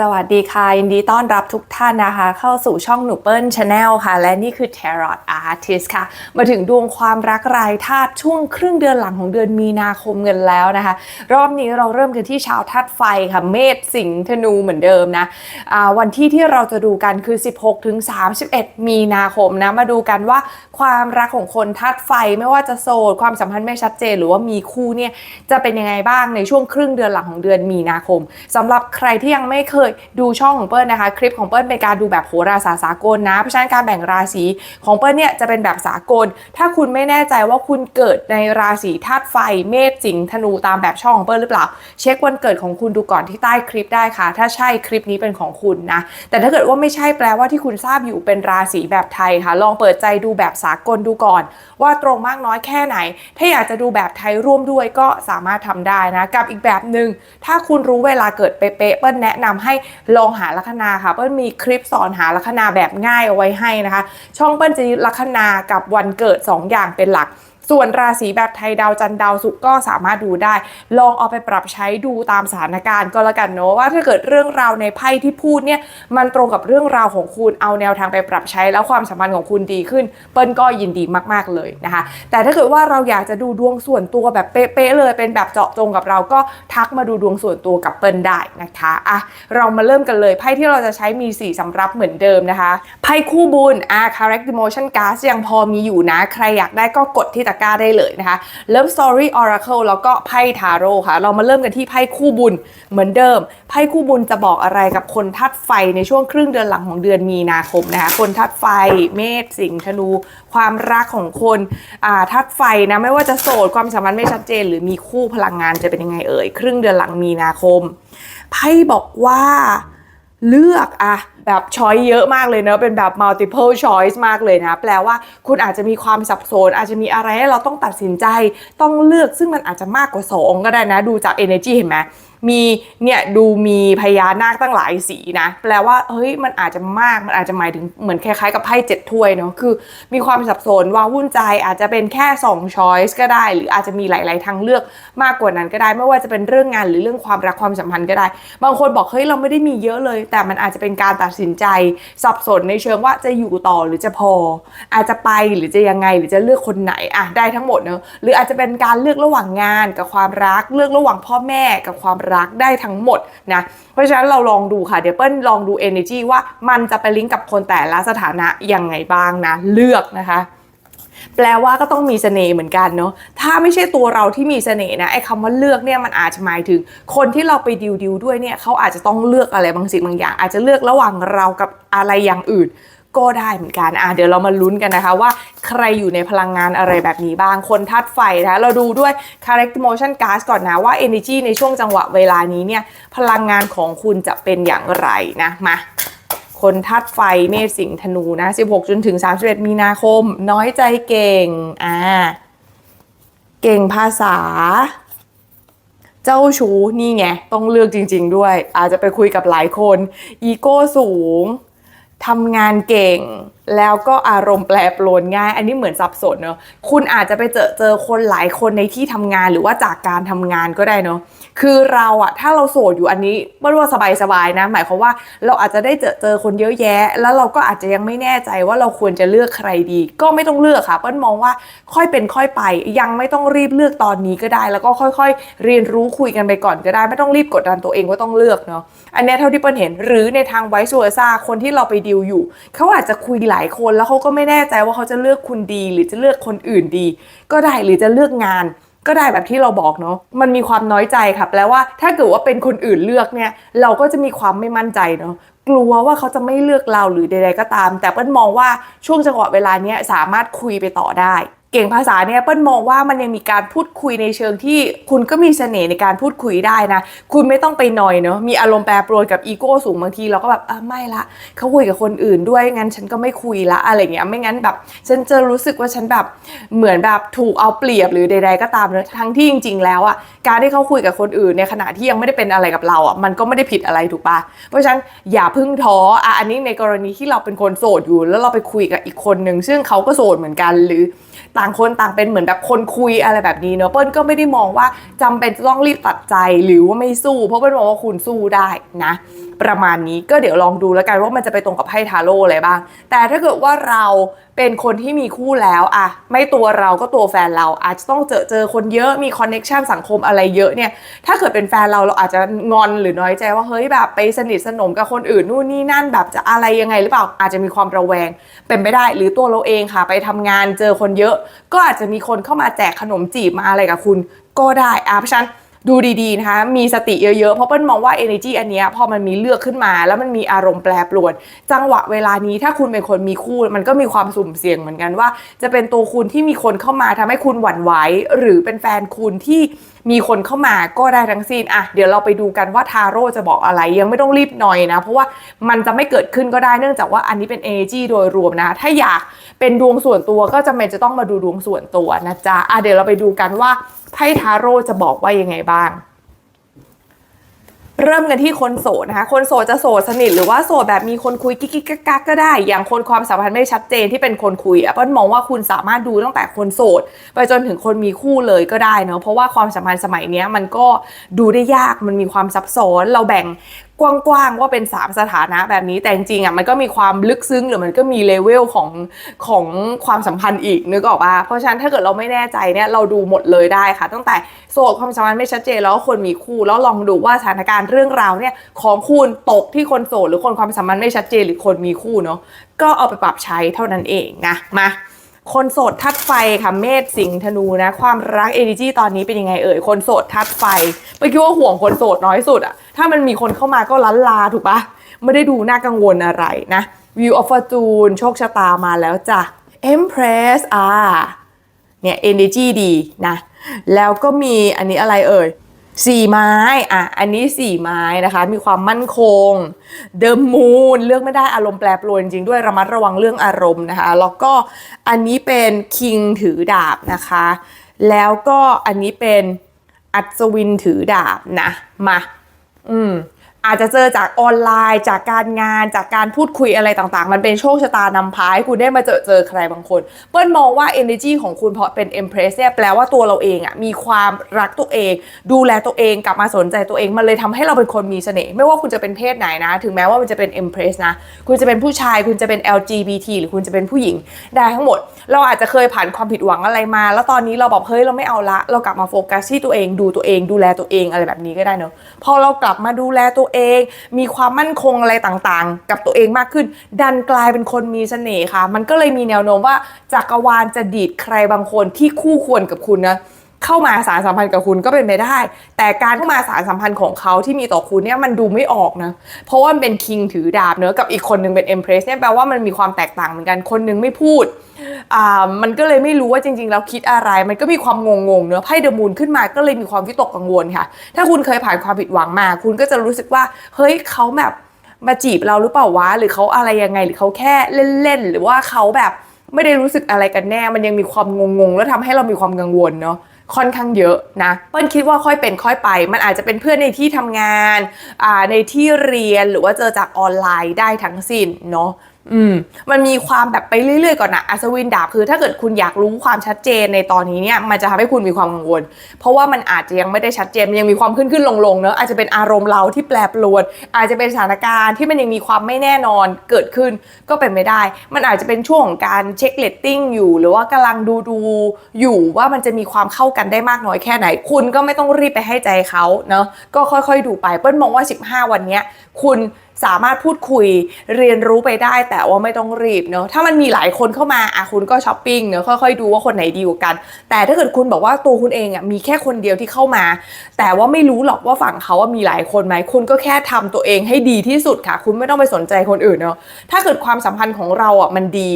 สวัสดีค่ะยินดีต้อนรับทุกท่านนะคะ เข้าสู่ช่องหนูเปิ้ลชาแนลค่ะ และนี่คือ Tarot Artist ค่ะ มาถึงดวงความรักรายธาตุช่วงครึ่งเดือนหลังของเดือนมีนาคมกันแล้วนะคะ รอบนี้เราเริ่มกันที่ชาวธาตุไฟค่ะ เมษสิงห์ธนูเหมือนเดิมนะอ่าวันที่ที่เราจะดูกันคือ 16ถึง31 มีนาคมนะ มาดูกันว่าความรักของคนธาตุไฟไม่ว่าจะโสดความสัมพันธ์ไม่ชัดเจน หรือว่ามีคู่เนี่ยจะเป็นยังไงบ้างในช่วงครึ่งเดือนหลังของเดือนมีนาคมสำหรับใครที่ยังไม่เคยดูช่องของเปิ้ลนะคะ คลิปของเปิ้ลเป็นการดูแบบโหราศาสตร์สากลนะ เพราะฉะนั้นการแบ่งราศีของเปิ้ลเนี่ยจะเป็นแบบสากล ถ้าคุณไม่แน่ใจว่าคุณเกิดในราศีธาตุไฟ เมษสิงห์ธนูตามแบบช่องของเปิ้ลหรือเปล่า เช็ควันเกิดของคุณดูก่อนที่ใต้คลิปได้ค่ะ ถ้าใช่คลิปนี้เป็นของคุณนะ แต่ถ้าเกิดว่าไม่ใช่แปลว่าที่คุณทราบอยู่เป็นราศีแบบไทยค่ะ ลองเปิดใจดูแบบสากลดูก่อน ว่าตรงมากน้อยแค่ไหน ถ้าอยากจะดูแบบไทยร่วมด้วยก็สามารถทำได้นะ กับอีกแบบหนึ่งถ้าคุณรู้เวลาเกิดเป๊ะเปิ้ลแนะนำให้ลองหาลัคนาค่ะเปิ้ลมีคลิปสอนหาลัคนาแบบง่ายเอาไว้ให้นะคะ ช่องเปิ้ลจะยึดลัคนากับวันเกิด 2 อย่างเป็นหลัก ส่วนราศีแบบไทยดาวจันทร์ดาวศุกร์ก็สามารถดูได้ ลองเอาไปปรับใช้ดูตามสถานการณ์ก็แล้วกันเนาะว่าถ้าเกิดเรื่องราวในไพ่ที่พูดเนี่ยมันตรงกับเรื่องราวของคุณเอาแนวทางไปปรับใช้ แล้วความสัมพันธ์ของคุณดีขึ้น เปิ้ลก็ยินดีมากๆเลยนะคะ แต่ถ้าเกิดว่าเราอยากจะดูดวงส่วนตัวแบบเป๊ะๆเลย เป็นแบบเจาะจงกับเราก็ทักมาดูดวงส่วนตัวกับเปิ้ลได้นะคะอะเรามาเริ่มกันเลยไพ่ที่เราจะใช้มี4สำรับเหมือนเดิมนะคะไพ่คู่บุญอะ Correct Emotion Card ยังพอมีอยู่นะ ใครอยากได้ก็กดที่ตะกร้าได้เลยนะคะ Love Story Oracle แล้วก็ไพ่ทาโร่ค่ะ เรามาเริ่มกันที่ไพ่คู่บุญเหมือนเดิม ไพ่คู่บุญจะบอกอะไรกับคนธาตุไฟในช่วงครึ่งเดือนหลังของเดือนมีนาคมนะคะ คนธาตุไฟ เมษสิงห์ธนู ความรักของคนอ่าธาตุไฟนะไม่ว่าจะโสดความสัมพันธ์ไม่ชัดเจน หรือมีคู่พลังงานจะเป็นยังไงเอ่ยครึ่งเดือนหลังมีนาคมไพ่บอกว่าเลือกอะ แบบช้อยเยอะมากเลยเนอะเป็นแบบ multiple choice มากเลยนะ แปลว่าคุณอาจจะมีความสับสน อาจจะมีอะไรให้เราต้องตัดสินใจ ต้องเลือกซึ่งมันอาจจะมากกว่า 2 ก็ได้นะ ดูจาก energy เห็นไหมมีเนี่ยดูมีพญานาคตั้งหลายสีนะ แปลว่าเฮ้ยมันอาจจะมากมันอาจจะหมายถึงเหมือนคล้ายๆกับไพ่เจ็ดถ้วยเนาะคือ มีความสับสนว่าวุ่นใจอาจจะเป็นแค่2 choice ก็ได้ หรืออาจจะมีหลาย ๆ ทางเลือกมากกว่านั้นก็ได้ ไม่ว่าจะเป็นเรื่องงานหรือเรื่องความรักความสัมพันธ์ก็ได้ บางคนบอกเฮ้ยเราไม่ได้มีเยอะเลย แต่มันอาจจะเป็นการตัดสินใจ สับสนในเชิงว่าจะอยู่ต่อหรือจะพอ อาจจะไปหรือจะยังไงหรือจะเลือกคนไหนอะได้ทั้งหมดเนอะหรืออาจจะเป็นการเลือกระหว่างงานกับความรักเลือกระหว่างพ่อแม่กับความรักได้ทั้งหมดนะเพราะฉะนั้นเราลองดูค่ะเดี๋ยวเปิ้ลลองดู energy ว่ามันจะไปลิงก์กับคนแต่ละสถานะยังไงบ้างนะเลือกนะคะ แปลว่าก็ต้องมีเสน่ห์เหมือนกันเนาะถ้าไม่ใช่ตัวเราที่มีเสน่ห์นะไอ้คำว่าเลือกเนี่ยมันอาจจะหมายถึง คนที่เราไปดิวดิวด้วยเนี่ยเขาอาจจะต้องเลือกอะไรบางสิ่งบางอย่าง อาจจะเลือกระหว่างเรากับอะไรอย่างอื่นก็ได้เหมือนกัน อะเดี๋ยวเรามาลุ้นกันนะคะว่าใครอยู่ในพลังงานอะไรแบบนี้บ้าง คนธาตุไฟนะคะเราดูด้วย Correct Motion Gas ก่อนนะว่า Energy ในช่วงจังหวะเวลานี้เนี่ย พลังงานของคุณจะเป็นอย่างไรนะ มา คนธาตุไฟเมษสิงธนูนะ 16 จนถึง 31 มีนาคม น้อยใจเก่ง อ่า เก่งภาษา เจ้าชู้นี่ไง ต้องเลือกจริง ๆ ด้วย อาจจะไปคุยกับหลายคน อีโก้สูงทำงานเก่ง แล้วก็อารมณ์แปรปรวนง่าย อันนี้เหมือนสับสนเนอะคุณอาจจะไปเจอเจอคนหลายคนในที่ทำงานหรือว่าจากการทำงานก็ได้เนอะ คือเราอะถ้าเราโสดอยู่อันนี้ไม่รู้ว่าสบายๆนะ หมายความว่าเราอาจจะได้เจอเจอคนเยอะแยะ แล้วเราก็อาจจะยังไม่แน่ใจว่าเราควรจะเลือกใครดี ก็ไม่ต้องเลือกค่ะเปิ้ลมองว่าค่อยเป็นค่อยไป ยังไม่ต้องรีบเลือกตอนนี้ก็ได้ แล้วก็ค่อย ๆ เรียนรู้คุยกันไปก่อนก็ได้ ไม่ต้องรีบกดดันตัวเองว่าต้องเลือกเนาะอันนี้เท่าที่เปิ้ลเห็นหรือในทางไวซ์ v วซ่าคนที่เราไปดีลอยู่เขาอาจจะคุยหลายคนแล้วเขาก็ไม่แน่ใจว่าเขาจะเลือกคุณดี หรือจะเลือกคนอื่นดี ก็ได้หรือจะเลือกงาน ก็ได้แบบที่เราบอกเนาะมันมีความน้อยใจค่ะแปลว่าถ้าเกิดว่าเป็นคนอื่นเลือกเนี่ย เราก็จะมีความไม่มั่นใจเนาะกลัวว่าเขาจะไม่เลือกเราหรือใดๆก็ตาม แต่เปิ้ลมองว่าช่วงจังหวะเวลาเนี้ยสามารถคุยไปต่อได้ เก่งภาษาเนี่ยเปิ้ลมองว่ามันยังมีการพูดคุยในเชิงที่คุณก็มีเสน่ห์ในการพูดคุยได้นะ คุณไม่ต้องไปหน่อยเนาะมีอารมณ์แปรปรวนกับอีโก้สูงบางทีเราก็แบบอะไม่ละเขาคุยกับคนอื่นด้วยงั้นฉันก็ไม่คุยละอะไรเงี้ยไม่งั้นแบบ ฉันจะรู้สึกว่าฉันแบบเหมือนแบบถูกเอาเปรียบหรือใด ๆ ก็ตามเนะทั้งที่จริง ๆ แล้วอะการที่เขาคุยกับคนอื่นในขณะที่ยังไม่ได้เป็นอะไรกับเราอะมันก็ไม่ได้ผิดอะไรถูกปะเพราะฉะนั้นอย่าพึ่งท้ออะอันนี้ในกรณีที่เราเป็นคนโสดอยู่ แล้วเราไปคุยกับอีกคนหนึ่งซึ่งเขาก็โสดเหมือนกันหรือต่างคนต่างเป็นเหมือนแบบคนคุยอะไรแบบนี้เนอะเปิ้ลก็ไม่ได้มองว่าจำเป็นจะต้องรีบตัดใจหรือว่าไม่สู้ เพราะเปิ้ลมองว่าคุณสู้ได้นะประมาณนี้ก็เดี๋ยวลองดูแล้วกันว่ามันจะไปตรงกับไพ่ทาโร่อะไรบ้าง แต่ถ้าเกิดว่าเราเป็นคนที่มีคู่แล้วอะไม่ตัวเราก็ตัวแฟนเราอาจจะต้องเจอเจอคนเยอะมีคอนเน็ชันสังคมอะไรเยอะเนี่ย ถ้าเกิดเป็นแฟนเราเราอาจจะงอนหรือน้อยใจว่าเฮ้ยแบบไปสนิทสนมกับคนอื่นนู่นนี่นั่นแบบจะอะไรยังไงหรือเปล่าอาจจะมีความระแวง เป็นไปได้หรือตัวเราเองค่ะ ไปทำงานเจอคนเยอะ ก็อาจจะมีคนเข้ามาแจกขนมจีบมาอะไรกับคุณ ก็ได้อะเพราะฉะนั้น ดูดีๆนะคะมีสติเยอะๆ เพราะเปิ้ลมองว่า energy อันเนี้ยพอมันมีเลือกขึ้นมา แล้วมันมีอารมณ์แปรปรวน จังหวะเวลานี้ถ้าคุณเป็นคนมีคู่มันก็มีความสุ่มเสี่ยงเหมือนกันว่า จะเป็นตัวคุณที่มีคนเข้ามาทำให้คุณหวั่นไหวหรือเป็นแฟนคุณที่ มีคนเข้ามาก็ได้ทั้งสิ้นอะเดี๋ยวเราไปดูกันว่าทาโร่จะบอกอะไรยังไม่ต้องรีบหน่อยนะ เพราะว่ามันจะไม่เกิดขึ้นก็ได้เนื่องจากว่าอันนี้เป็น energy โดยรวมนะ ถ้าอยากเป็นดวงส่วนตัวก็จำเป็นจะต้องมาดูดวงส่วนตัวนะจ๊ะอะเดี๋ยวเราไปดูกันว่าไพ่ทาโร่จะบอกว่ายังไงบ้าง เริ่มกันที่คนโสดนะคะ คนโสดจะโสดสนิทหรือว่าโสดแบบมีคนคุยกิ๊กกักกักก็ได้ อย่างคนความสัมพันธ์ไม่ชัดเจนที่เป็นคนคุยอะเปิ้ลมองว่าคุณสามารถดูตั้งแต่คนโสด ไปจนถึงคนมีคู่เลยก็ได้เนาะเพราะว่าความสัมพันธ์สมัยนี้มันก็ดูได้ยากมันมีความซับซ้อนเราแบ่งกว้างๆว่าเป็น 3 สถานะแบบนี้แต่จริงๆอะมันก็มีความลึกซึ้งหรือมันก็มีเลเวลของของความสัมพันธ์อีกนึกออกปะเพราะฉะนั้นถ้าเกิดเราไม่แน่ใจเนี่ยเราดูหมดเลยได้ค่ะ ตั้งแต่โสดความสัมพันธ์ไม่ชัดเจนแล้วคนมีคู่แล้วลองดูว่าสถานการณ์เรื่องราวเนี่ยของคุณตกที่คนโสดหรือคนความสัมพันธ์ไม่ชัดเจนหรือคนมีคู่เนาะก็เอาไปปรับใช้เท่านั้นเองนะมาคนโสดทัดไฟค่ะเมษสิงธนูนะ ความรักเอ e จีตอนนี้เป็นยังไงเอ่ยคนโสดทัดไฟเมื่อกี้ว่าห่วงคนโสดน้อยสุดอะ ถ้ามันมีคนเข้ามาก็ล้านลาถูกปะไม่ได้ดูน่ากังวลอะไรนะ View of Fortune โชคชะตามาแล้วจ้ะ Empress อ่าเนี่ย energy ดีนะ แล้วก็มีอันนี้อะไรเอ่ยสี่ไม้ อะ อันนี้สี่ไม้นะคะ มีความมั่นคง เดิมมูนเลือกไม่ได้อารมณ์แปรปรวนจริงด้วยระมัดระวังเรื่องอารมณ์นะคะ แล้วก็อันนี้เป็นคิงถือดาบนะคะ แล้วก็อันนี้เป็นอัศวินถือดาบนะ มา อืม อาจจะเจอจากออนไลน์ จากการงานจากการพูดคุยอะไรต่างๆ มันเป็นโชคชะตานำพาให้คุณได้มาเจอเจอใครบางคน เปิ้ลมองว่า energy ของคุณเพราะเป็น empress เนี่ยแปลว่าตัวเราเองอะมีความรักตัวเอง ดูแลตัวเองกลับมาสนใจตัวเองมันเลยทำให้เราเป็นคนมีเสน่ห์ไม่ว่าคุณจะเป็นเพศไหนนะ ถึงแม้ว่ามันจะเป็น empress นะ คุณจะเป็นผู้ชายคุณจะเป็น LGBT หรือคุณจะเป็นผู้หญิงได้ทั้งหมด เราอาจจะเคยผ่านความผิดหวังอะไรมา แล้วตอนนี้เราบอกเฮ้ยเราไม่เอาละ เรากลับมาโฟกัสที่ตัวเองดูตัวเองดูแลตัวเองอะไรแบบนี้ก็ได้เนอะพอเรากลับมาดูแลตัวเอง มีความมั่นคงอะไรต่างๆ กับตัวเองมากขึ้น ดันกลายเป็นคนมีเสน่ห์ค่ะ มันก็เลยมีแนวโน้มว่าจักรวาลจะดีดใครบางคนที่คู่ควรกับคุณนะ เข้ามาสารสัมพันธ์กับคุณก็เป็นไปได้ แต่การเข้ามาสารสัมพันธ์ของเขาที่มีต่อคุณเนี่ยมันดูไม่ออกนะ เพราะว่ามันเป็นคิงถือดาบเนอะกับอีกคนนึงเป็นเอ็มเพรสเนี่ยแปลว่ามันมีความแตกต่างเหมือนกันคนนึงไม่พูดอ่ามันก็เลยไม่รู้ว่าจริงๆแล้วคิดอะไร มันก็มีความงงๆเนอะไพ่เดอะมูนขึ้นมาก็เลยมีความวิตกกังวลค่ะ ถ้าคุณเคยผ่านความผิดหวังมา คุณก็จะรู้สึกว่าเฮ้ยเขาแบบมาจีบเราหรือเปล่าวะหรือเขาอะไรยังไงหรือเขาแค่เล่นๆหรือว่าเขาแบบไม่ได้รู้สึกอะไรกันแน่ มันยังมีความงงๆ แล้วทำให้เรามีความกังวลเนาะ ค่อนข้างเยอะนะเปิ้ลคิดว่าค่อยเป็นค่อยไป มันอาจจะเป็นเพื่อนในที่ทำงานในที่เรียนหรือว่าเจอจากออนไลน์ได้ทั้งสิ้นเนาะ อืมมันมีความแบบไปเรื่อยๆก่อนนะอัศวินดาบคือ ถ้าเกิดคุณอยากรู้ความชัดเจนในตอนนี้เนี่ยมันจะทำให้คุณมีความกังวล เพราะว่ามันอาจจะยังไม่ได้ชัดเจนยังมีความขึ้นขึ้นลงลงๆเนอะอาจจะเป็นอารมณ์เราที่แปรปรวน อาจจะเป็นสถานการณ์ที่มันยังมีความไม่แน่นอนเกิดขึ้นก็เป็นไม่ได้ มันอาจจะเป็นช่วงของการเช็คเลตติ้งอยู่ หรือว่ากำลังดูดูๆอยู่ว่ามันจะมีความเข้ากันได้มากน้อยแค่ไหน คุณก็ไม่ต้องรีบไปให้ใจเขาเนอะก็ค่อย ๆ ดูไปเปิ้ลมองว่า 15 วันเนี้ยคุณ สามารถพูดคุยเรียนรู้ไปได้แต่ว่าไม่ต้องรีบเนอะถ้ามันมีหลายคนเข้ามาอะคุณก็ช้อปปิ้งเนอะค่อยๆดูว่าคนไหนดีกว่ากัน แต่ถ้าเกิดคุณบอกว่าตัวคุณเองอะมีแค่คนเดียวที่เข้ามา แต่ว่าไม่รู้หรอกว่าฝั่งเขาว่ามีหลายคนไหมคุณก็แค่ทำตัวเองให้ดีที่สุดค่ะ คุณไม่ต้องไปสนใจคนอื่นเนอะถ้าเกิดความสัมพันธ์ของเราอะมันดี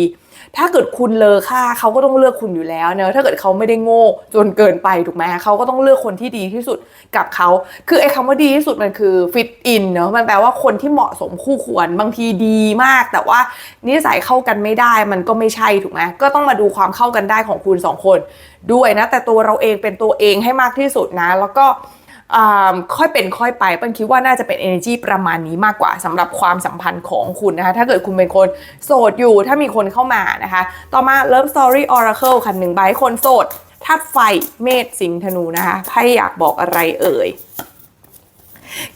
ถ้าเกิดคุณเลอค่าเขาก็ต้องเลือกคุณอยู่แล้วเนอะถ้าเกิดเขาไม่ได้โง่จนเกินไปถูกไหมเขาก็ต้องเลือกคนที่ดีที่สุดกับเขาคือไอ้คำว่าดีที่สุดมันคือ fit in เนอะมันแปลว่าคนที่เหมาะสมคู่ควรบางทีดีมาก แต่ว่านิสัยเข้ากันไม่ได้มันก็ไม่ใช่ถูกไหมก็ต้องมาดูความเข้ากันได้ของคุณสองคน ด้วยนะแต่ตัวเราเองเป็นตัวเองให้มากที่สุดนะ แล้วก็ ค่อยเป็นค่อยไปเปิ้ลคิดว่าน่าจะเป็น energy ประมาณนี้มากกว่าสำหรับความสัมพันธ์ของคุณนะคะ ถ้าเกิดคุณเป็นคนโสดอยู่ถ้ามีคนเข้ามานะคะ ต่อมา Love Story Oracle คันหนึ่งใบคนโสดธาตุไฟเมษสิงธนูนะคะไพ่อยากบอกอะไรเอ่ย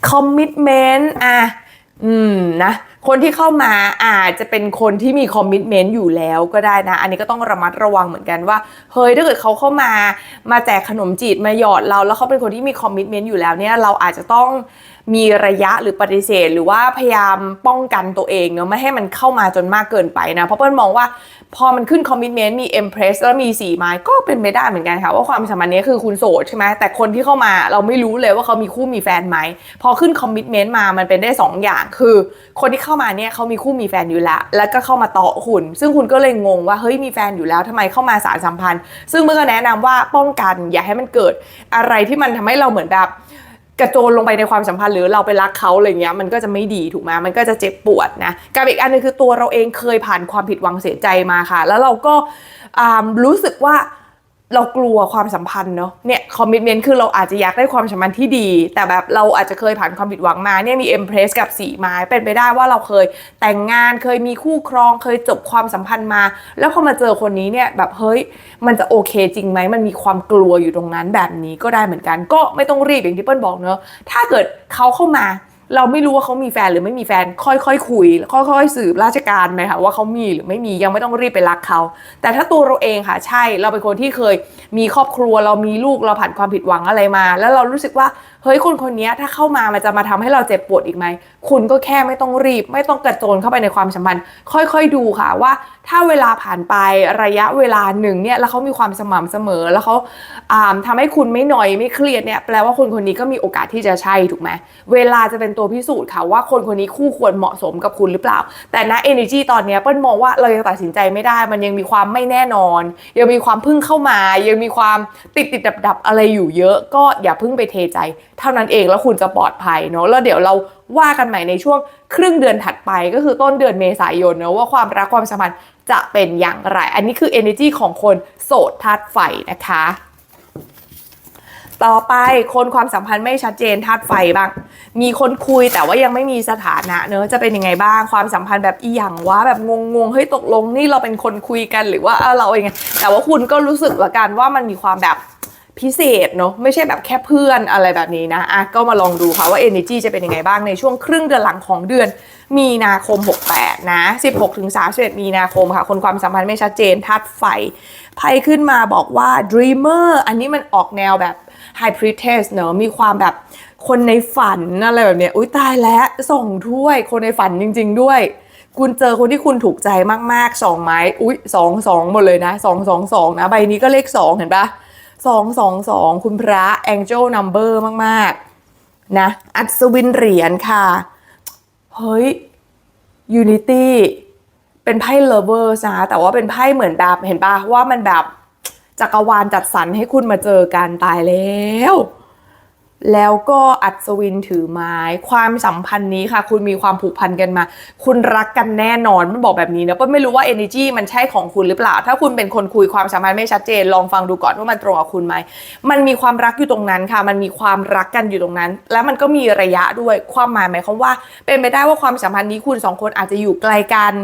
commitment อะ อืมนะ คนที่เข้ามาอาจจะเป็นคนที่มีคอมมิชเมนต์อยู่แล้วก็ได้นะ อันนี้ก็ต้องระมัดระวังเหมือนกันว่า เฮ้ยถ้าเกิดเขาเข้ามามาแจกขนมจีบมาหยอดเรา แล้วเขาเป็นคนที่มีคอมมิชเมนต์อยู่แล้วเนี่ยเราอาจจะต้อง มีระยะหรือปฏิเสธ หรือว่าพยายามป้องกันตัวเองเนาะไม่ให้มันเข้ามาจนมากเกินไปนะ เพราะเปิ้ลมองว่าพอมันขึ้นคอมมิชเมนต์มีเอ็มเพรสแล้วมีสีไม้ก็เป็นไปได้เหมือนกันค่ะ ว่าความสัมพันธ์นี้คือคุณโสดใช่ไหมแต่คนที่เข้ามาเราไม่รู้เลยว่าเขามีคู่มีแฟนไหมพอขึ้นคอมมิชเมนต์มามันเป็นได้สองอย่างคือ คนที่เข้ามาเนี่ยเขามีคู่มีแฟนอยู่แล้วแล้วก็เข้ามาต่อคุณ ซึ่งคุณก็เลยงงว่าเฮ้ยมีแฟนอยู่แล้วทำไมเข้ามาสารสัมพันธ์ ซึ่งเมื่อก็แนะนำว่าป้องกันอย่าให้มันเกิดอะไรที่มันทำให้เราเหมือนแบบ กระโจนลงไปในความสัมพันธ์หรือเราไปรักเขาอะไรเงี้ยมันก็จะไม่ดีถูกไหมมันก็จะเจ็บปวดนะกับอีกอันหนึงคือตัวเราเองเคยผ่านความผิดหวังเสียใจมาค่ะ แล้วเราก็รู้สึกว่า เรากลัวความสัมพันธ์เนาะเนี่ยคอมมิชเมนต์คือเราอาจจะอยากได้ความสัมพันธ์ที่ดี แต่แบบเราอาจจะเคยผ่านความผิดหวังมาเนี่ยมีเอ็มเพรสกับสีไม้เป็นไปได้ว่าเราเคยแต่งงานเคยมีคู่ครองเคยจบความสัมพันธ์มา แล้วพอมาเจอคนนี้เนี่ยแบบเฮ้ยมันจะโอเคจริงไหมมันมีความกลัวอยู่ตรงนั้นแบบนี้ก็ได้เหมือนกัน ก็ไม่ต้องรีบอย่างที่เปิ้ลบอกเนาะถ้าเกิดเขาเข้ามา เราไม่รู้ว่าเขามีแฟนหรือไม่มีแฟน ค่อยๆคคุย ค่อยๆสืบราชการไหมคะว่าเขามีหรือไม่มียังไม่ต้องรีบไปรักเขา แต่ถ้าตัวเราเองค่ะ ใช่เราเป็นคนที่เคยมีครอบครัวเรามีลูกเราผ่านความผิดหวังอะไรมา แล้วเรารู้สึกว่าเฮ้ยคนคนนี้ถ้าเข้ามามันจะมาทำให้เราเจ็บปวดอีกไหมคุณก็แค่ไม่ต้องรีบ ไม่ต้องกระโจนเข้าไปในความสัมพันธ์ ค่อยๆดูค่ะว่า ถ้าเวลาผ่านไประยะเวลาหนึ่งเนี่ยแล้วเขามีความสม่ำเสมอแล้วเขาอ่าทำให้คุณไม่หน่อยไม่เครียดเนี่ยแปลว่าคนคนนี้ก็มีโอกาสที่จะใช่ถูกไหมเวลาจะเป็นตัวพิสูจน์ค่ะว่าคนคนนี้คู่ควรเหมาะสมกับคุณหรือเปล่า แต่ณ energy ตอนนี้เปิ้ลมองว่าเรายังตัดสินใจไม่ได้ มันยังมีความไม่แน่นอน ยังมีความพึ่งเข้ามา ยังมีความติดติดดับดับอะไรอยู่เยอะ ก็อย่าพิ่งไปเทใจ เท่านั้นเองแล้วคุณจะปลอดภัยเนาะแล้วเดี๋ยวเราว่ากันใหม่ในช่วงครึ่งเดือนถัดไปก็คือต้นเดือนเมษายนเนาะว่าความรักความสัมพันธ์จะเป็นอย่างไร อันนี้คือ energy ของคนโสดธาตุไฟนะคะ ต่อไปคนความสัมพันธ์ไม่ชัดเจนธาตุไฟบ้าง มีคนคุยแต่ว่ายังไม่มีสถานะเนอะจะเป็นยังไงบ้างความสัมพันธ์แบบอีหยังวะแบบงงๆเฮ้ยตกลงนี่เราเป็นคนคุยกันหรือว่าเราเองแต่ว่าคุณก็รู้สึกละกันว่ามันมีความแบบ พิเศษเนอะไม่ใช่แบบแค่เพื่อนอะไรแบบนี้นะอะก็มาลองดูค่ะว่า energy จะเป็นยังไงบ้างในช่วงครึ่งเดือนหลังของเดือนมีนาคม 68 นะ 16ถึง31 มีนาคมค่ะ คนความสัมพันธ์ไม่ชัดเจนธาตุไฟไพ่ขึ้นมาบอกว่า dreamer อันนี้มันออกแนวแบบ high priestess เนอะมีความแบบคนในฝันอะไรแบบเนี้ยอุ้ยตายแล้วส่งถ้วยคนในฝันจริง ๆ ด้วย คุณเจอคนที่คุณถูกใจมากๆสองไม้อุ้ยสองสองหมดเลยนะสองสองสองนะ ใบนี้ก็เลขสองเห็นปะ สองสองสองคุณพระแองเจิลนัมเบอร์มากๆ นะ อัศวินเหรียญค่ะ เฮ้ยยูนิตี้เป็นไพ่เลเวอร์นะแต่ว่าเป็นไพ่เหมือนแบบเห็นปะว่ามันแบบจักรวาลจัดสรรให้คุณมาเจอกันตายแล้ว แล้วก็อัศวินถือไม้ ความสัมพันธ์นี้ค่ะ คุณมีความผูกพันกันมา คุณรักกันแน่นอนมันบอกแบบนี้นะเป้ลไม่รู้ว่า energy มันใช่ของคุณหรือเปล่า ถ้าคุณเป็นคนคุยความสัมพันธ์ไม่ชัดเจน ลองฟังดูก่อนว่ามันตรงกับคุณไหมมันมีความรักอยู่ตรงนั้นค่ะ มันมีความรักกันอยู่ตรงนั้น แล้วมันก็มีระยะด้วยความหมายหมายความว่า เป็นไปได้ว่าความสัมพันธ์นี้คุณสองคนอาจจะอยู่ไกลกัน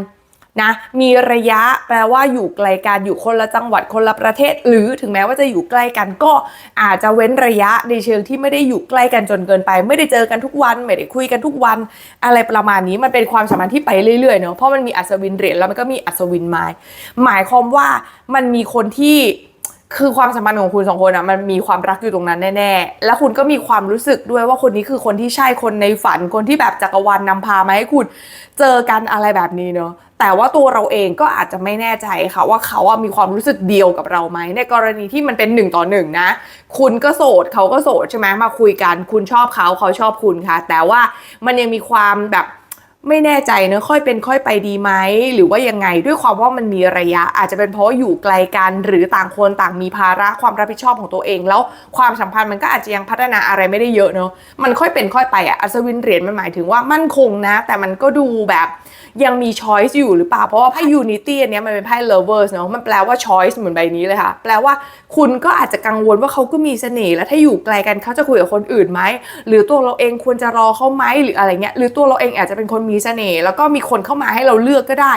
นะมีระยะแปลว่าอยู่ไกลกันอยู่คนละจังหวัดคนละประเทศ หรือถึงแม้ว่าจะอยู่ใกล้กันก็อาจจะเว้นระยะในเชิงที่ไม่ได้อยู่ใกล้กันจนเกินไป ไม่ได้เจอกันทุกวัน ไม่ได้คุยกันทุกวัน อะไรประมาณนี้มันเป็นความสัมพันธ์ที่ไปเรื่อยๆเนาะเพราะมันมีอัศวินเหรียญแล้วมันก็มีอัศวินไม้หมายความว่ามันมีคนที่ คือความสัมพันธ์ของคุณสองคนอะมันมีความรักอยู่ตรงนั้นแน่ๆ แล้วคุณก็มีความรู้สึกด้วยว่าคนนี้คือคนที่ใช่คนในฝันคนที่แบบจักรวาลนนำพามาให้คุณเจอกันอะไรแบบนี้เนาะแต่ว่าตัวเราเองก็อาจจะไม่แน่ใจค่ะว่าเขาอะมีความรู้สึกเดียวกับเราไหมในกรณีที่มันเป็นหนึ่งต่อหนึ่งนะ คุณก็โสดเขาก็โสดใช่ไหมมาคุยกัน คุณชอบเขาเขาชอบคุณค่ะ แต่ว่ามันยังมีความแบบ ไม่แน่ใจเนอะค่อยเป็นค่อยไปดีไหมหรือว่ายังไงด้วยความว่ามันมีระยะ อาจจะเป็นเพราะอยู่ไกลกันหรือต่างคนต่างมีภาระความรับผิดชอบของตัวเอง แล้วความสัมพันธ์มันก็อาจจะยังพัฒนาอะไรไม่ได้เยอะเนอะมันค่อยเป็นค่อยไปอะอัศวินเหรียญมันหมายถึงว่ามั่นคงนะ แต่มันก็ดูแบบยังมีช้อยส์อยู่หรือเปล่าเพราะว่าไพ่ unity อันนี้มันเป็นไพ่ lovers เนอะมันแปลว่า choice เหมือนใบนี้เลยค่ะ แปลว่าคุณก็อาจจะกังวลว่าเขาก็มีเสน่ห์แล้วถ้าอยู่ไกลกันเขาจะคุยกับคนอื่นไหมหรือตัวเราเองควรจะรอเขาไหมหรืออะไรเงี้ยหรือตัวเราเองอาจจะเป็นคนมีเสน่ห์แล้วก็มีคนเข้ามาให้เราเลือกก็ได้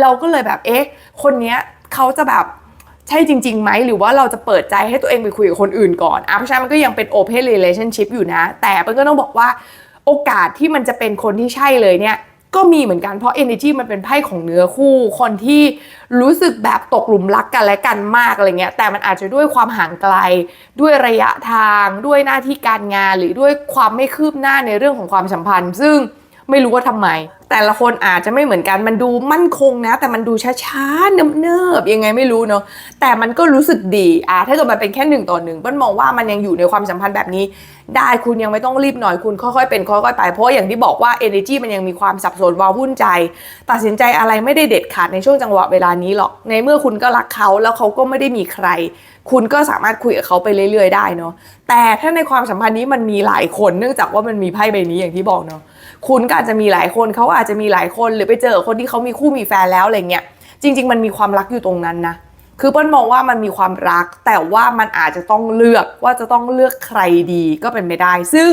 เราก็เลยแบบเอ๊ะคนเนี้ยเขาจะแบบใช่จริงๆไหมหรือว่าเราจะเปิดใจให้ตัวเองไปคุยกับคนอื่นก่อนอะเพราะฉะนั้นมันก็ยังเป็น open relationship อยู่นะ แต่มันก็ต้องบอกว่าโอกาสที่มันจะเป็นคนที่ใช่เลยเนี่ยก็มีเหมือนกันเพราะ energy มันเป็นไพ่ของเนื้อคู่ คนที่รู้สึกแบบตกหลุมรักกันและกันมากอะไรเงี้ย แต่มันอาจจะด้วยความห่างไกล ด้วยระยะทาง ด้วยหน้าที่การงาน หรือด้วยความไม่คืบหน้าในเรื่องของความสัมพันธ์ ซึ่ง ไม่รู้ว่าทำไม แต่ละคนอาจจะไม่เหมือนกันมันดูมั่นคงนะ แต่มันดูช้าๆเนิบๆยังไงไม่รู้เนาะแต่มันก็รู้สึกดีอะถ้าเกิดมันเป็นแค่หนึ่งต่อหนึ่งเปิ้ลมองว่ามันยังอยู่ในความสัมพันธ์แบบนี้ ได้คุณยังไม่ต้องรีบหน่อยคุณค่อยๆเป็นค่อยๆไปเพราะอย่างที่บอกว่า energy มันยังมีความสับสนวาวุ่นใจ ตัดสินใจอะไรไม่ได้เด็ดขาดในช่วงจังหวะเวลานี้หรอกในเมื่อคุณก็รักเขาแล้วเขาก็ไม่ได้มีใคร คุณก็สามารถคุยกับเขาไปเรื่อยๆ ได้เนาะแต่ถ้าในความสัมพันธ์นี้มันมีหลายคนเนื่องจากว่ามันมีไพ่ใบนี้อย่างที่บอกเนาะคุณก็อาจจะมีหลายคนเขาอาจจะมีหลายคนหรือไปเจอคนที่เขามีคู่มีแฟนแล้วอะไรเงี้ยจริง ๆ มันมีความรักอยู่ตรงนั้นนะ คือเปิ้ลมองว่ามันมีความรัก แต่ว่ามันอาจจะต้องเลือกว่าจะต้องเลือกใครดีก็เป็นไปได้ ซึ่ง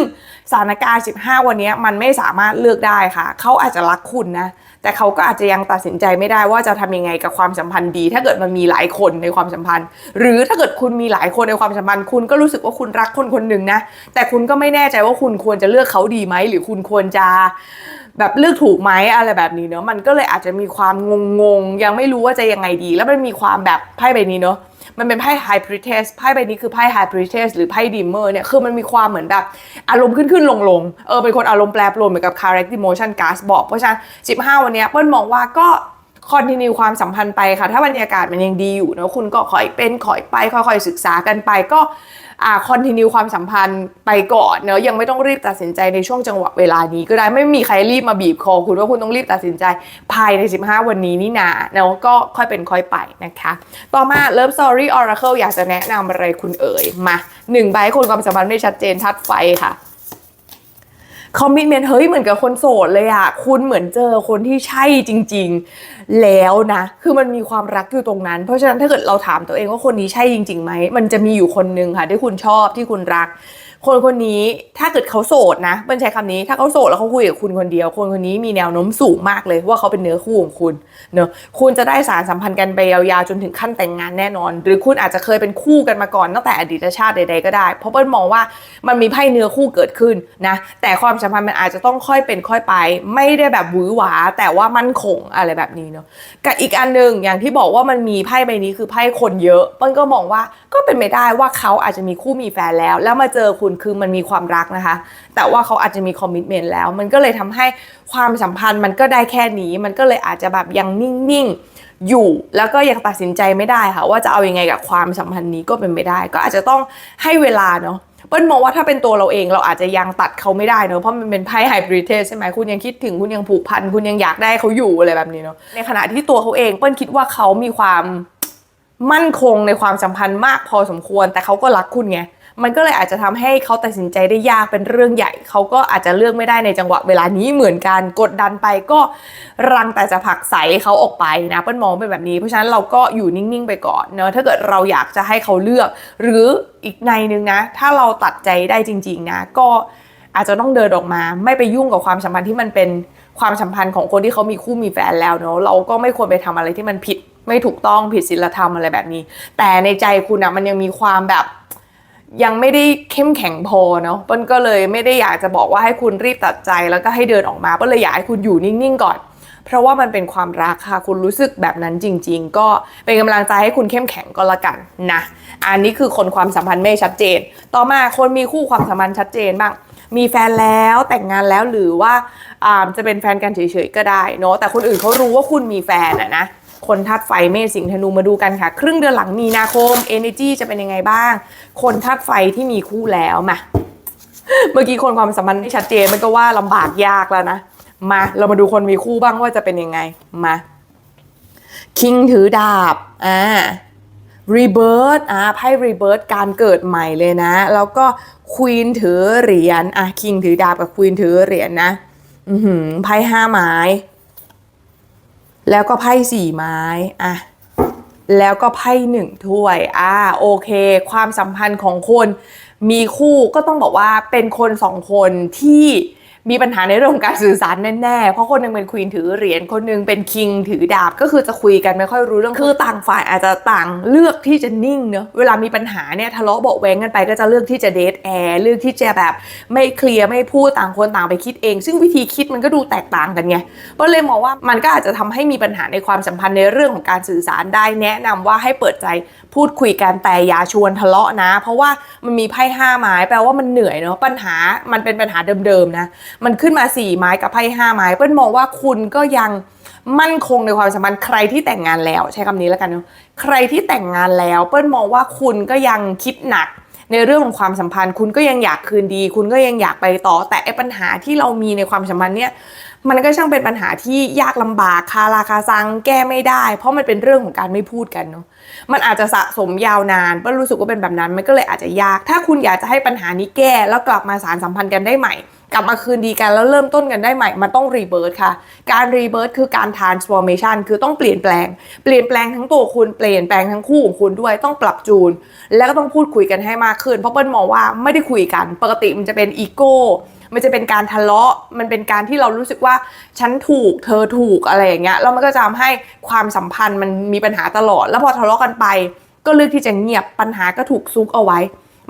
สถานการณ์ 15 วันนี้มันไม่สามารถเลือกได้ค่ะ เขาอาจจะรักคุณนะ แต่เขาก็อาจจะยังตัดสินใจไม่ได้ว่าจะทำยังไงกับความสัมพันธ์ดี ถ้าเกิดมันมีหลายคนในความสัมพันธ์ หรือถ้าเกิดคุณมีหลายคนในความสัมพันธ์ คุณก็รู้สึกว่าคุณรักคนคนหนึ่งนะ แต่คุณก็ไม่แน่ใจว่าคุณควรจะเลือกเขาดีไหมหรือคุณควรจะ แบบเลือกถูกไหมอะไรแบบนี้เนาะมันก็เลยอาจจะมีความงงๆยังไม่รู้ว่าจะยังไงดี แล้วมันมีความแบบไพ่ใบนี้เนาะมันเป็นไพ่ไฮพริเทสไพ่ใบนี้คือไพ่ไฮพริเทสหรือไพ่ดิมเมอร์เนี่ยคือมันมีความเหมือนแบบอารมณ์ขึ้นขึ้นลงลงๆเออเป็นคนอารมณ์แปรปรวนเหมือนกับ Correct Emotion Gas บอกเพราะฉะนั้น15 วันนี้เปิ้ลมองว่าก็ คอนติเนียความสัมพันธ์ไปค่ะ ถ้าบรรยากาศมันยังดีอยู่เนอะคุณก็คอยเป็นคอยไปค่อยๆศึกษากันไปก็อ่าคอนติเนียความสัมพันธ์ไปก่อนเนอะยังไม่ต้องรีบตัดสินใจในช่วงจังหวะเวลานี้ ก็ได้ไม่มีใครรีบมาบีบคอคุณว่าคุณต้องรีบตัดสินใจภายใน 15 วันนี้นี่นาเนอะก็ค่อยเป็นค่อยไปนะคะ ต่อมาเริ่ม Story Oracle อยากจะแนะนำอะไรคุณเอ๋ยมาหนึ่งใบให้คนความสัมพันธ์ไม่ชัดเจนทัดไฟค่ะ คอมมิชเมนต์เฮ้ยเหมือนกับคนโสดเลยอะคุณเหมือนเจอคนที่ใช่จริง ๆ แล้วนะ คือมันมีความรักอยู่ตรงนั้น เพราะฉะนั้นถ้าเกิดเราถามตัวเองว่าคนนี้ใช่จริงๆไหมมันจะมีอยู่คนนึงค่ะที่คุณชอบที่คุณรัก คนคนนี้ถ้าเกิดเขาโสดนะเป็นใช้คำนี้ ถ้าเขาโสดแล้วเขาคุยกับคุณคนเดียว คนคนนี้มีแนวโน้มสูงมากเลยว่าเขาเป็นเนื้อคู่ของคุณเนอะคุณจะได้สารสัมพันธ์กันไปยาวๆจนถึงขั้นแต่งงานแน่นอน หรือคุณอาจจะเคยเป็นคู่กันมาก่อนตั้งแต่อดีตชาติใดๆก็ได้ เพราะเปิ้ลมองว่ามันมีไพ่เนื้อคู่เกิดขึ้นนะแต่ความสัมพันธ์มันอาจจะต้องค่อยเป็นค่อยไป ไม่ได้แบบหวือหวา แต่ว่ามั่นคงอะไรแบบนี้เนาะกับอีกอันหนึ่งอย่างที่บอกว่ามันมีไพ่ใบนี้คือไพ่คนเยอะเปิ้ลก็มองว่าก็เป็นไปได้ว่าเขาอาจจะมีคู่มีแฟนแล้ว แล้วมาเจอคุณคือมันมีความรักนะคะ แต่ว่าเขาอาจจะมีคอมมิชเมนต์แล้ว มันก็เลยทำให้ความสัมพันธ์มันก็ได้แค่นี้ มันก็เลยอาจจะแบบยังนิ่งๆอยู่ แล้วก็ยังตัดสินใจไม่ได้ค่ะ ว่าจะเอาอยังไงกับความสัมพันธ์นี้ก็เป็นไปได้ ก็อาจจะต้องให้เวลาเนาะเปิ้ลมองว่าถ้าเป็นตัวเราเองเราอาจจะยังตัดเขาไม่ได้เนอะเพราะมันเป็นไพ่ไฮบริดเทสใช่ไหมคุณยังคิดถึงคุณยังผูกพันคุณยังอยากได้เขาอยู่อะไรแบบนี้เนาะในขณะที่ตัวเขาเองเปิ้ลคิดว่าเขามีความมั่นคงในความสัมพันธ์มากพอสมควร แต่เขาก็รักคุณไง มันก็เลยอาจจะทำให้เขาตัดสินใจได้ยากเป็นเรื่องใหญ่ เขาก็อาจจะเลือกไม่ได้ในจังหวะเวลานี้เหมือนกันกดดันไปก็รังแต่จะผลักใสเขาออกไปนะเปิ้ลมองเป็นแบบนี้ เพราะฉะนั้นเราก็อยู่นิ่งๆไปก่อนเนอะถ้าเกิดเราอยากจะให้เขาเลือก หรืออีกในนึงนะ ถ้าเราตัดใจได้จริง ๆ นะ ก็อาจจะต้องเดินออกมา ไม่ไปยุ่งกับความสัมพันธ์ที่มันเป็นความสัมพันธ์ของคนที่เขามีคู่มีแฟนแล้วเนอะเราก็ไม่ควรไปทำอะไรที่มันผิดไม่ถูกต้องผิดศีลธรรมอะไรแบบนี้ แต่ในใจคุณอะมันยังมีความแบบ ยังไม่ได้เข้มแข็งพอเนาะเปิ้ลก็เลยไม่ได้อยากจะบอกว่าให้คุณรีบตัดใจแล้วก็ให้เดินออกมาเปิ้ลเลยอยากให้คุณอยู่นิ่งๆก่อน เพราะว่ามันเป็นความรักค่ะ คุณรู้สึกแบบนั้นจริง ๆ ก็เป็นกำลังใจให้คุณเข้มแข็งก็แล้วกันนะ อันนี้คือคนความสัมพันธ์ไม่ชัดเจน ต่อมาคนมีคู่ความสัมพันธ์ชัดเจนบ้าง มีแฟนแล้วแต่งงานแล้วหรือว่าอ่าจะเป็นแฟนกันเฉยๆก็ได้เนาะแต่คนอื่นเขารู้ว่าคุณมีแฟนอะนะ คนทัดไฟเมษสิงห์ธนูมาดูกันค่ะ ครึ่งเดือนหลังมีนาคม Energy จะเป็นยังไงบ้าง คนทัดไฟที่มีคู่แล้วมาเมื่อกี้คนความสัมพันธ์ไม่ชัดเจนมันก็ว่าลำบากยากแล้วนะมาเรามาดูคนมีคู่บ้างว่าจะเป็นยังไงมาคิงถือดาบอ่ารีเบิร์อ่าไพ่รีเบิร์การเกิดใหม่เลยนะ แล้วก็ควีนถือเหรียญอะคิงถือดาบกับควีนถือเหรียญนะอืไพ่ห้าไม้ แล้วก็ไพ่สี่ไม้อะแล้วก็ไพ่หนึ่งถ้วย อ่า โอเค ความสัมพันธ์ของคน มีคู่ก็ต้องบอกว่าเป็นคนสองคนที่ มีปัญหาในเรื่องของการสื่อสารแน่ๆ เพราะคนหนึงเป็นควีนถือเหรียญ คนหนึงเป็นคิงถือดาบ ก็คือจะคุยกันไม่ค่อยรู้เรื่อง คือต่างฝ่ายอาจจะต่างเลือกที่จะนิ่งเนอะเวลามีปัญหาเนี่ยทะเลาะเบาแวงกันไปก็จะเลือกที่จะเดทแอร์เลือกที่จะแบบไม่เคลียร์ไม่พูดต่างคนต่างไปคิดเอง ซึ่งวิธีคิดมันก็ดูแตกต่างกันไง ก็เลยมองว่ามันก็อาจจะทำให้มีปัญหาในความสัมพันธ์ในเรื่องของการสื่อสารได้แนะนำว่าให้เปิดใจพูดคุยกันแต่อย่าชวนทะเลาะนะ เพราะว่ามันมีไพ่ห้าไม้แปลว่ามันเหนื่อยเนาะปัญหามันเป็นปัญหาเดิมๆนะมันขึ้นมาสี่ไม้กับไพ่ห้าไม้เปิ้ลมองว่าคุณก็ยังมั่นคงในความสัมพันธ์ใครที่แต่งงานแล้ว ใช้คำนี้แล้วกันเนาะใครที่แต่งงานแล้ว เปิ้ลมองว่าคุณก็ยังคิดหนักในเรื่องของความสัมพันธ์ คุณก็ยังอยากคืนดี คุณก็ยังอยากไปต่อ แต่ไอ้ปัญหาที่เรามีในความสัมพันธ์เนี่ยมันก็ช่างเป็นปัญหาที่ยากลำบากคาราคาซังแก้ไม่ได้ เพราะมันเป็นเรื่องของการไม่พูดกันเนาะมันอาจจะสะสมยาวนานเปิ้ลรู้สึกว่าเป็นแบบนั้นมันก็เลยอาจจะยาก ถ้าคุณอยากจะให้ปัญหานี้แก้แล้วกลับมาสารสัมพันธ์กันได้ใหม่ กลับมาคืนดีกันแล้วเริ่มต้นกันได้ใหม่ มันต้องรีเบิร์ค่ะ การรีเบิร์คือการ transformation คือต้องเปลี่ยนแปลง เปลี่ยนแปลงทั้งตัวคุณ เปลี่ยนแปลงทั้งคู่ของคุณด้วย ต้องปรับจูน แล้วก็ต้องพูดคุยกันให้มากขึ้น เพราะเปิ้ลมองว่าไม่ได้คุยกัน ปกติมันจะเป็นอีโก้มันจะเป็นการทะเลาะ มันเป็นการที่เรารู้สึกว่าฉันถูกเธอถูกอะไรอย่างเงี้ย แล้วมันก็จะทำให้ความสัมพันธ์มันมีปัญหาตลอด แล้วพอทะเลาะกันไป ก็เลือกที่จะเงียบปัญหาก็ถูกซุกเอาไว้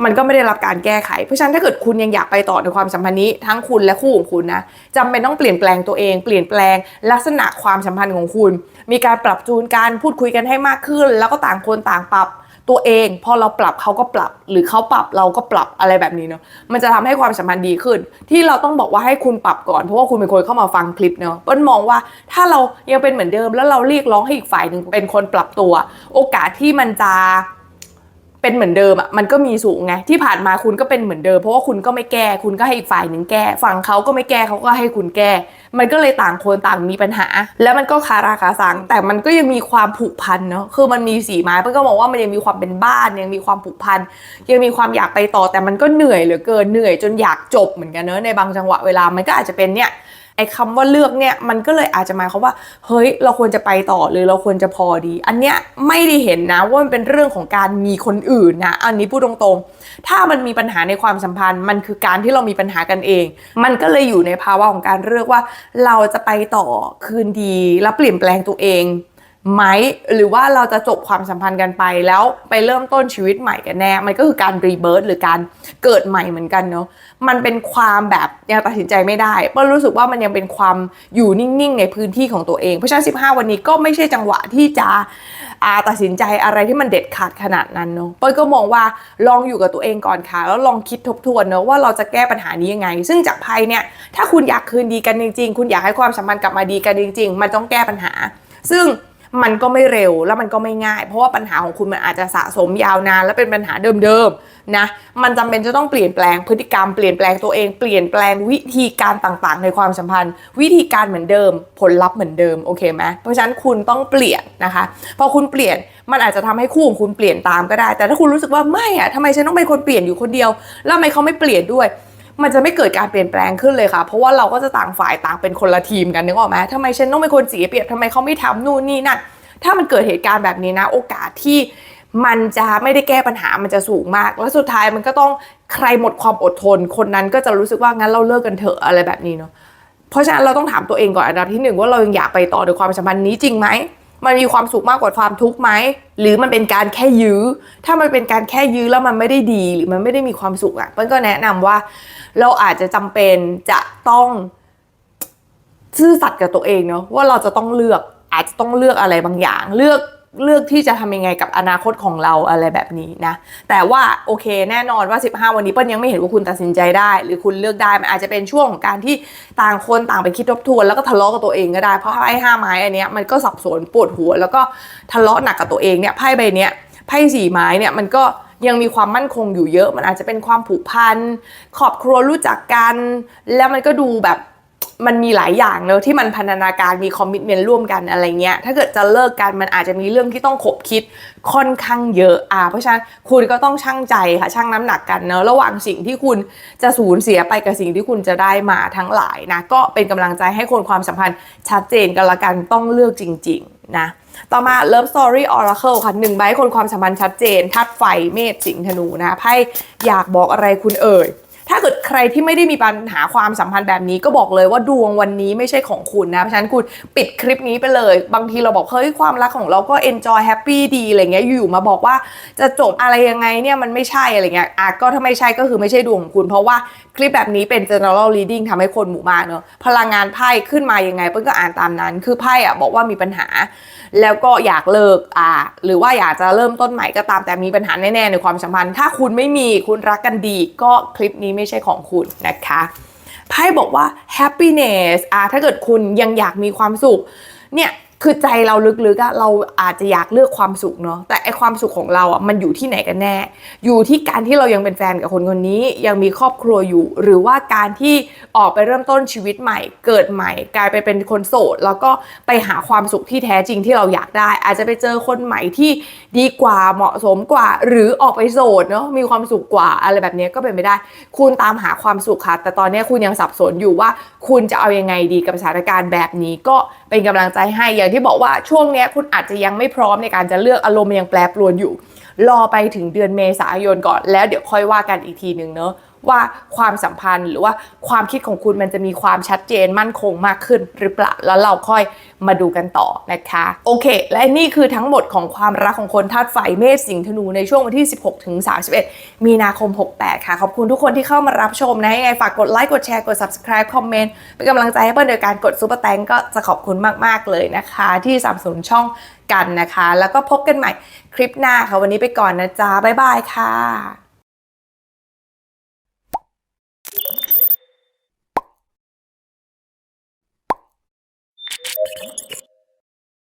มันก็ไม่ได้รับการแก้ไข เพราะฉะนั้นถ้าเกิดคุณยังอยากไปต่อในความสัมพันธ์นี้ทั้งคุณและคู่ของคุณนะจำเป็นต้องเปลี่ยนแปลงตัวเอง เปลี่ยนแปลงลักษณะความสัมพันธ์ของคุณ มีการปรับจูนการพูดคุยกันให้มากขึ้น แล้วก็ต่างคนต่างปรับตัวเอง พอเราปรับเขาก็ปรับ หรือเขาปรับเราก็ปรับอะไรแบบนี้เนาะมันจะทำให้ความสัมพันธ์ดีขึ้น ที่เราต้องบอกว่าให้คุณปรับก่อนเพราะว่าคุณเป็นคนเข้ามาฟังคลิปเนาะเปิ้ลมองว่าถ้าเรายังเป็นเหมือนเดิม แล้วเราเรียกร้องให้อีกฝ่ายหนึ่งเป็นคนปรับตัว โอกาสที่มันจะ เป็นเหมือนเดิมอะมันก็มีสูงไงที่ผ่านมาคุณก็เป็นเหมือนเดิม เพราะว่าคุณก็ไม่แก้ คุณก็ให้อีกฝ่ายหนึ่งแก้ฝั่งเขาก็ไม่แก้เขาก็ให้คุณแก้ มันก็เลยต่างคนต่างมีปัญหา แล้วมันก็คาราคาซังแต่มันก็ยังมีความผูกพันเนาะคือมันมีสีไม้เพื่อนก็มองว่ามันยังมีความเป็นบ้านยังมีความผูกพันยังมีความอยากไปต่อแต่มันก็เหนื่อยเหลือเกินเหนื่อยจนอยากจบเหมือนกันเนอะในบางจังหวะเวลามันก็อาจจะเป็นเนี่ย ไอ้คำว่าเลือกเนี่ยมันก็เลยอาจจะหมายความว่า เฮ้ย เราควรจะไปต่อหรือเราควรจะพอดี อันเนี้ยไม่ได้เห็นนะว่ามันเป็นเรื่องของการมีคนอื่นนะอันนี้พูดตรงๆ ถ้ามันมีปัญหาในความสัมพันธ์ มันคือการที่เรามีปัญหากันเอง มันก็เลยอยู่ในภาวะของการเลือกว่า เราจะไปต่อคืนดี แล้วเปลี่ยนแปลงตัวเอง ไหมหรือว่าเราจะจบความสัมพันธ์กันไปแล้วไปเริ่มต้นชีวิตใหม่กันแน่ มันก็คือการรีเบิร์ตหรือการเกิดใหม่เหมือนกันเนาะมันเป็นความแบบยังตัดสินใจไม่ได้เปิ้ลรู้สึกว่ามันยังเป็นความอยู่นิ่งๆ ในพื้นที่ของตัวเองเพราะฉะนั้น15 วันนี้ก็ไม่ใช่จังหวะที่จะอาตัดสินใจอะไรที่มันเด็ดขาดขนาดนั้นเนาะเปิ้ลก็มองว่าลองอยู่กับตัวเองก่อนค่ะ แล้วลองคิดทบทวนเนาะว่าเราจะแก้ปัญหานี้ยังไง ซึ่งจากไพ่เนี่ยถ้าคุณอยากคืนดีกันจริงๆ คุณอยากให้ความสัมพันธ์กลับมาดีกันจริง ๆ มันต้องแก้ปัญหา ซึ่ง มันก็ไม่เร็วแล้วมันก็ไม่ง่าย เพราะว่าปัญหาของคุณมันอาจจะสะสมยาวนาน และเป็นปัญหาเดิมๆนะมันจำเป็นจะต้องเปลี่ยนแปลงพฤติกรรมเปลี่ยนแปลงตัวเองเปลี่ยนแปลงวิธีการต่างๆ ในความสัมพันธ์ วิธีการเหมือนเดิม ผลลัพธ์เหมือนเดิมโอเคไหมเพราะฉะนั้นคุณต้องเปลี่ยนนะคะพอคุณเปลี่ยนมันอาจจะทำให้คู่ของคุณเปลี่ยนตามก็ได้ แต่ถ้าคุณรู้สึกว่าไม่อะทำไมฉันต้องเป็นคนเปลี่ยนอยู่คนเดียว แล้วทำไมเขาไม่เปลี่ยนด้วย มันจะไม่เกิดการเปลี่ยนแปลงขึ้นเลยค่ะ เพราะว่าเราก็จะต่างฝ่ายต่างเป็นคนละทีมกันนึกออกไหมทำไมฉันต้องเป็นคนเสียเปรียบทำไมเขาไม่ทำนู่นนี่นั่นถ้ามันเกิดเหตุการณ์แบบนี้นะ โอกาสที่มันจะไม่ได้แก้ปัญหามันจะสูงมาก แล้วสุดท้ายมันก็ต้องใครหมดความอดทน คนนั้นก็จะรู้สึกว่างั้นเราเลิกกันเถอะอะไรแบบนี้เนาะเพราะฉะนั้นเราต้องถามตัวเองก่อนอันดับที่หนึ่งว่าเรายังอยากไปต่อในความสัมพันธ์นี้จริงไหม มันมีความสุขมากกว่าความทุกข์ไหมหรือมันเป็นการแค่ยื้อ ถ้ามันเป็นการแค่ยื้อแล้วมันไม่ได้ดีหรือมันไม่ได้มีความสุขอะ่ะเปิ้ลก็แนะนำว่าเราอาจจะจำเป็นจะต้องซื่อสัตย์กับตัวเองเนาะว่าเราจะต้องเลือกอาจจะต้องเลือกอะไรบางอย่าง เลือก เลือกที่จะทำยังไงกับอนาคตของเราอะไรแบบนี้นะ แต่ว่าโอเคแน่นอนว่า 15 วันนี้เปิ้ลยังไม่เห็นว่าคุณตัดสินใจได้ หรือคุณเลือกได้มันอาจจะเป็นช่วงของการที่ต่างคนต่างไปคิดทบทวน แล้วก็ทะเลาะกับตัวเองก็ได้ เพราะไพ่ห้าไม้อันเนี้ยมันก็สับสนปวดหัว แล้วก็ทะเลาะหนักกับตัวเองเนี่ยไพ่ใบเนี้ยไพ่สี่ไม้เนี่ยมันก็ยังมีความมั่นคงอยู่เยอะ มันอาจจะเป็นความผูกพันครอบครัวรู้จักกัน แล้วมันก็ดูแบบ มันมีหลายอย่างเนอะที่มันพันธนาการมีคอมมิชเมนต์ร่วมกันอะไรเงี้ยถ้าเกิดจะเลิกกันมันอาจจะมีเรื่องที่ต้องขบคิดค่อนข้างเยอะอ่าเพราะฉะนั้นคุณก็ต้องชั่งใจค่ะชั่งน้ำหนักกันเนอะระหว่างสิ่งที่คุณจะสูญเสียไปกับสิ่งที่คุณจะได้มาทั้งหลายนะก็เป็นกำลังใจให้คนความสัมพันธ์ชัดเจนกันละกันต้องเลือกจริง ๆ นะต่อมา Love Story Oracle ค่ะหนึ่งใบคนความสัมพันธ์ชัดเจนธาตุไฟเมษสิงห์ธนูนะไพ่อยากบอกอะไรคุณเอ่ย ถ้าเกิดใครที่ไม่ได้มีปัญหาความสัมพันธ์แบบนี้ก็บอกเลยว่าดวงวันนี้ไม่ใช่ของคุณนะเพราะฉะนั้นคุณปิดคลิปนี้ไปเลย บางทีเราบอกเฮ้ยความรักของเราก็ enjoy happy ดีอะไรเงี้ยอยู่มาบอกว่าจะจบอะไรยังไงเนี่ยมันไม่ใช่อะไรเงี้ยอะก็ถ้าไม่ใช่ก็คือไม่ใช่ดวงของคุณเพราะว่าคลิปแบบนี้เป็น general reading ทำให้คนหมู่มากเนอะพลังงานไพ่ขึ้นมายังไงเปิ้ลก็อ่านตามนั้น คือไพ่อะบอกว่ามีปัญหา แล้วก็อยากเลิกอ่าหรือว่าอยากจะเริ่มต้นใหม่ก็ตามแต่มีปัญหาแน่ๆในความสัมพันธ์ ถ้าคุณไม่มีคุณรักกันดีก็คลิปนี้ไม่ไม่ใช่ของคุณนะคะไพ่บอกว่า happiness อ่าถ้าเกิดคุณยังอยากมีความสุขเนี่ย คือใจเราลึกๆอะเราอาจจะอยากเลือกความสุขเนาะแต่ไอความสุขของเราอะมันอยู่ที่ไหนกันแน่ อยู่ที่การที่เรายังเป็นแฟนกับคนคนนี้ยังมีครอบครัวอยู่ หรือว่าการที่ออกไปเริ่มต้นชีวิตใหม่ เกิดใหม่ กลายไปเป็นคนโสด แล้วก็ไปหาความสุขที่แท้จริงที่เราอยากได้ อาจจะไปเจอคนใหม่ที่ดีกว่าเหมาะสมกว่า หรือออกไปโสดเนาะมีความสุขกว่าอะไรแบบนี้ก็เป็นไปได้ คุณตามหาความสุขค่ะ แต่ตอนนี้คุณยังสับสนอยู่ว่า คุณจะเอายังไงดีกับสถานการณ์แบบนี้ก็เป็นกำลังใจให้อย่างที่บอกว่าช่วงนี้คุณอาจจะยังไม่พร้อมในการจะเลือกอารมณ์ยังแปรปรวนอยู่ รอไปถึงเดือนเมษายนก่อนแล้วเดี๋ยวค่อยว่ากันอีกทีหนึ่งเนอะ ว่าความสัมพันธ์หรือว่าความคิดของคุณมันจะมีความชัดเจนมั่นคงมากขึ้นหรือเปล่า แล้วเราค่อยมาดูกันต่อนะคะ โอเค และนี่คือทั้งหมดของความรักของคนธาตุไฟเมษสิงห์ธนูในช่วงวันที่ 16ถึง31 มีนาคม 68 ค่ะ ขอบคุณทุกคนที่เข้ามารับชมนะยังไงฝากกดไลค์กดแชร์กด subscribe คอมเมนต์เป็นกำลังใจให้เปิ้ลโดยการกดซุปเปอร์แตงก็จะขอบคุณมาก ๆ เลยนะคะ ที่สนับสนุนช่องกันนะคะ แล้วก็พบกันใหม่คลิปหน้าค่ะวันนี้ไปก่อนนะจ๊ะบ๊ายบายค่ะ you